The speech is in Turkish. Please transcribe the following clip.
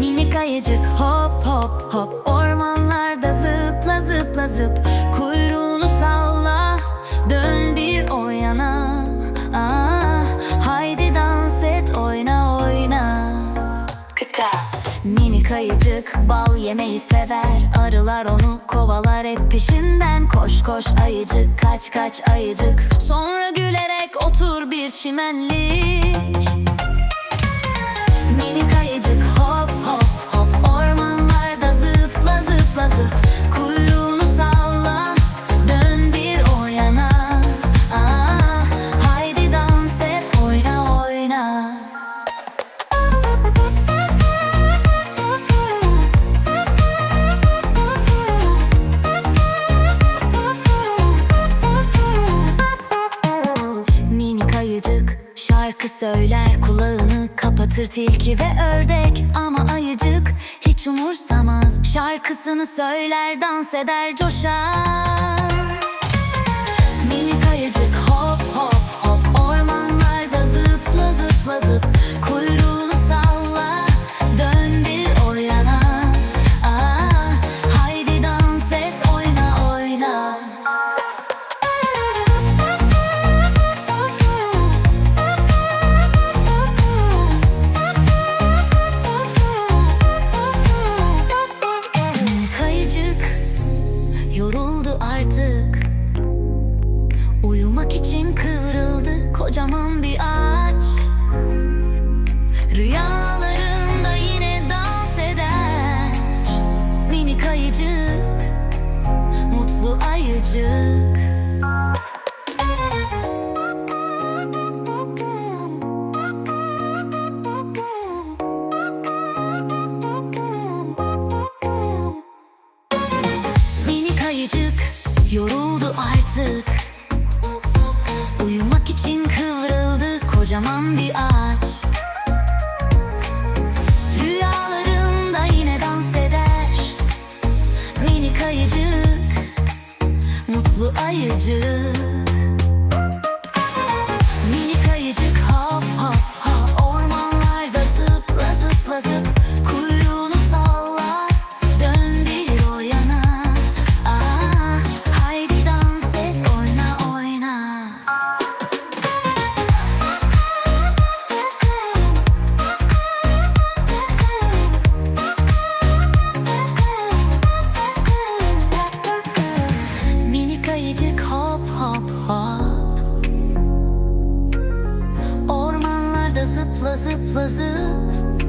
Minik ayıcık hop hop hop Minik ayıcık bal yemeyi sever. Arılar onu kovalar hep peşinden Koş koş. Ayıcık kaç kaç ayıcık. Sonra gülerek otur bir çimenlik söyler kulağını kapatır tilki ve ördek. Ama ayıcık hiç umursamaz şarkısını söyler dans eder coşar yoruldu artık. Uyumak için kıvrıldı kocaman bir ağaç. Rüyalarında yine dans eder. Minik ayıcık Mutlu ayıcık puzzle, puzzle.